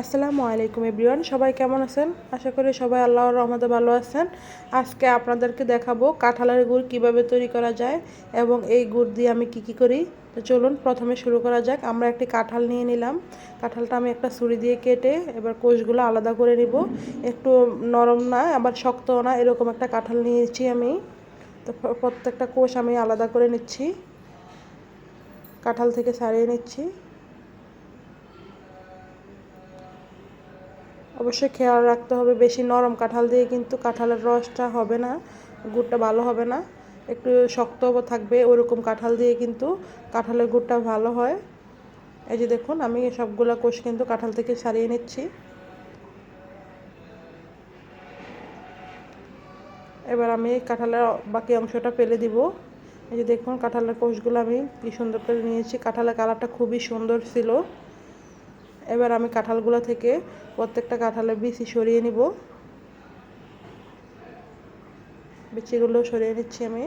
আসসালামু আলাইকুম এভরিওয়ান, সবাই কেমন আছেন? আশা করি সবাই আল্লাহর রহমতে ভালো আছেন। আজকে আপনাদেরকে দেখাবো কাঁঠালের গুড় কীভাবে তৈরি করা যায় এবং এই গুড় দিয়ে আমি কি কি করি। তো চলুন, প্রথমে শুরু করা যাক। আমরা একটি কাঁঠাল নিয়ে নিলাম। কাঁঠালটা আমি একটা ছুরি দিয়ে কেটে এবার কোষগুলো আলাদা করে নিব। একটু নরম না, আবার শক্তও না, এরকম একটা কাঁঠাল নিয়েছি আমি। তো প্রত্যেকটা কোষ আমি আলাদা করে নিচ্ছি। কাঁঠাল থেকে সারিয়ে নিচ্ছি। অবশ্যই খেয়াল রাখতে হবে। বেশি নরম কাঁঠাল দিয়ে কিন্তু কাঁঠালের রসটা হবে না, গুড়টা ভালো হবে না। একটু শক্ত থাকবে, ওরকম কাঁঠাল দিয়ে কিন্তু কাঁঠালের গুড়টা ভালো হয়। এই যে দেখুন, আমি সবগুলো কোষ কিন্তু কাঁঠাল থেকে সারিয়ে নিচ্ছি। এবার আমি কাঁঠালের বাকি অংশটা ফেলে দিব। এই যে দেখুন, কাঁঠালের কোষগুলো আমি কি সুন্দর করে নিয়েছি। কাঁঠালের কালারটা খুবই সুন্দর ছিল। এবার আমি কাঁঠালগুলো থেকে প্রত্যেকটা কাঁঠালের বিচি সরিয়ে নিব। বিচিগুলো সরিয়ে নিচ্ছি আমি।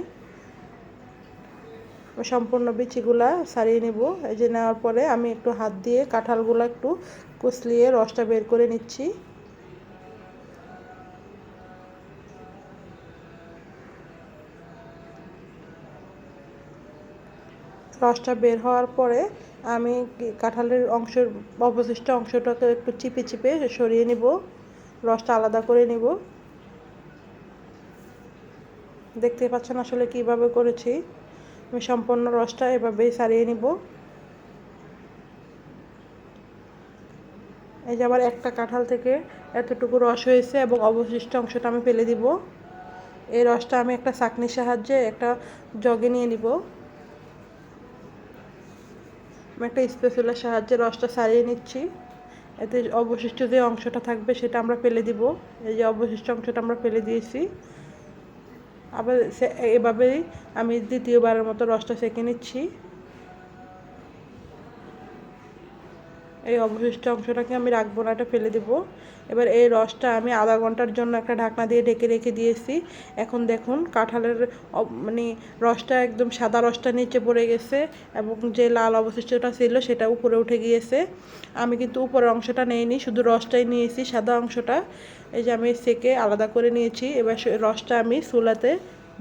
সম্পূর্ণ বিচিগুলা সারিয়ে নিব। এই যে নেওয়ার পরে আমি একটু হাত দিয়ে কাঁঠালগুলো একটু কুচলিয়ে রসটা বের করে নিচ্ছি। রসটা বের হওয়ার পরে আমি কাঁঠালের অংশের অবশিষ্ট অংশটাকে একটু চিপে চিপে সরিয়ে নিব। রসটা আলাদা করে নিব। দেখতে পাচ্ছেন আসলে কীভাবে করেছি। আমি সম্পূর্ণ রসটা এভাবেই সারিয়ে নিব। এই যে আবার একটা কাঁঠাল থেকে এতটুকু রস হয়েছে এবং অবশিষ্ট অংশটা আমি ফেলে দিব। এই রসটা আমি একটা চাকনির সাহায্যে একটা জগে নিয়ে নিব। আমি একটা স্পেশালের সাহায্যে রসটা সারিয়ে নিচ্ছি। এতে অবশিষ্ট যে অংশটা থাকবে সেটা আমরা ফেলে দিব। এই যে অবশিষ্ট অংশটা আমরা ফেলে দিয়েছি। আবার এভাবেই আমি দ্বিতীয়বারের মতো রসটা সেঁকে নিচ্ছি। এই অবশিষ্ট অংশটাকে আমি রাখব না, এটা ফেলে দেবো। এবার এই রসটা আমি আধা ঘণ্টার জন্য একটা ঢাকনা দিয়ে ঢেকে রেখে দিয়েছি। এখন দেখুন কাঁঠালের মানে রসটা একদম সাদা রসটা নিচে পড়ে গেছে এবং যে লাল অবশিষ্টটা ছিল সেটা উপরে উঠে গিয়েছে। আমি কিন্তু উপরের অংশটা নেইনি, শুধু রসটাই নিয়েছি, সাদা অংশটা। এই যে আমি সেকে আলাদা করে নিয়েছি। এবার রসটা আমি চুলাতে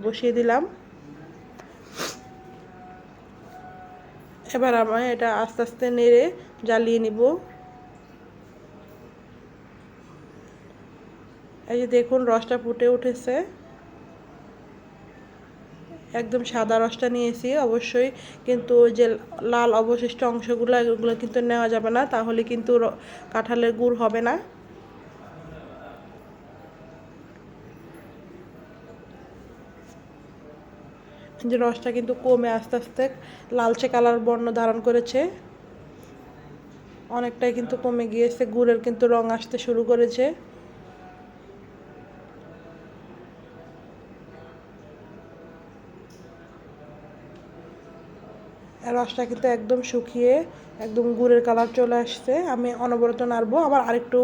বসিয়ে দিলাম। এবার আমি এটা আস্তে আস্তে নেড়ে জ্বালিয়ে নিব। এই যে দেখুন, রসটা ফুটে উঠেছে। একদম সাদা রসটা নিয়েছি অবশ্যই, কিন্তু যে লাল অবশিষ্ট অংশগুলো, এগুলো কিন্তু নেওয়া যাবে না, তাহলে কিন্তু কাঁঠালের গুড় হবে না। যে রসটা কিন্তু কমে আস্তে আস্তে লালচে কালার বর্ণ ধারণ করেছে। অনেকটাই কিন্তু কমে গিয়েছে, গুড়ের কিন্তু রং আসতে শুরু করেছে। রসটা কিন্তু একদম শুকিয়ে একদম গুড়ের কালার চলে আসছে। আমি অনবরত নাড়বো, আমার আরেকটু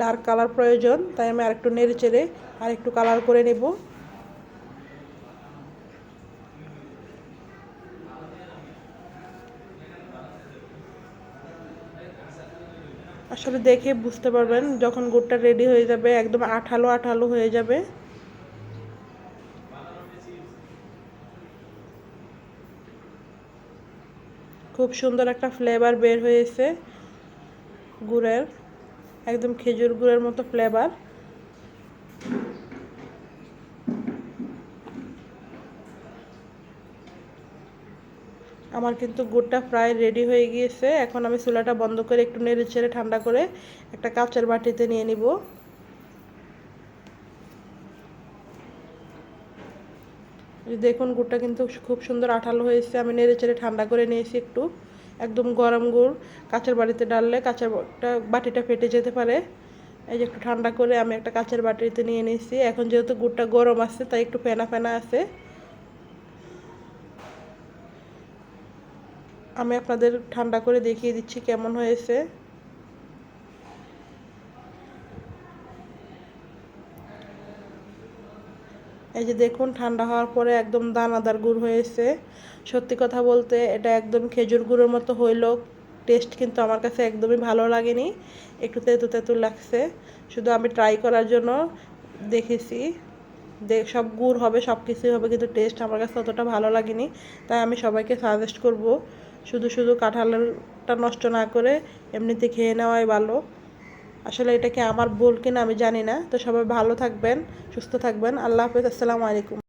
ডার্ক কালার প্রয়োজন, তাই আমি আরেকটু নেড়ে চেড়ে আরেকটু কালার করে নেব। আসলে দেখে বুঝতে পারবেন যখন গুড়টা রেডি হয়ে যাবে, একদম আঠালো আঠালো হয়ে যাবে। খুব সুন্দর একটা ফ্লেভার বের হয়েছে গুড়ের, একদম খেজুর গুড়ের মতো ফ্লেভার আমার কিন্তু গুড়টা প্রায় রেডি হয়ে গিয়েছে। এখন আমি চুলাটা বন্ধ করে একটু নেড়ে ছেড়ে ঠান্ডা করে একটা কাঁচের বাটিতে নিয়ে নিব। দেখুন, গুড়টা কিন্তু খুব সুন্দর আঠালো হয়েছে। আমি নেড়ে চেড়ে ঠান্ডা করে নিয়েছি একটু। একদম গরম গুড়। কাঁচের বাড়িতে ডাললে কাঁচের বাটিটা ফেটে যেতে পারে। এই যে একটু ঠান্ডা করে আমি একটা কাঁচের বাটিতে নিয়ে নিয়েছি। এখন যেহেতু গুড়টা গরম আছে, তাই একটু ফেনা ফেনা আছে। আমি আপনাদের ঠান্ডা করে দেখিয়ে দিচ্ছি কেমন হয়েছে। এই যে দেখুন, ঠান্ডা হওয়ার পরে একদম দানাদার গুড় হয়েছে। সত্যি কথা বলতে, এটা একদম খেজুর গুড়ের মতো হইল। টেস্ট কিন্তু আমার কাছে একদমই ভালো লাগেনি। একটু তেঁতু তেঁতু লাগছে। শুধু আমি ট্রাই করার জন্য দেখেছি। দে, সব গুড় হবে সব কিছুই হবে, কিন্তু টেস্ট আমার কাছে অতটা ভালো লাগেনি। তাই আমি সবাইকে সাজেস্ট করব শুধু শুধু কাঁঠালটা নষ্ট না করে এমনিতে খেয়ে নেওয়াই ভালো। আসলে এটাকে আমার ভুল কিনা আমি জানি না। তো সবাই ভালো থাকবেন, সুস্থ থাকবেন। আল্লাহ হাফেজ, আসসালামু আলাইকুম।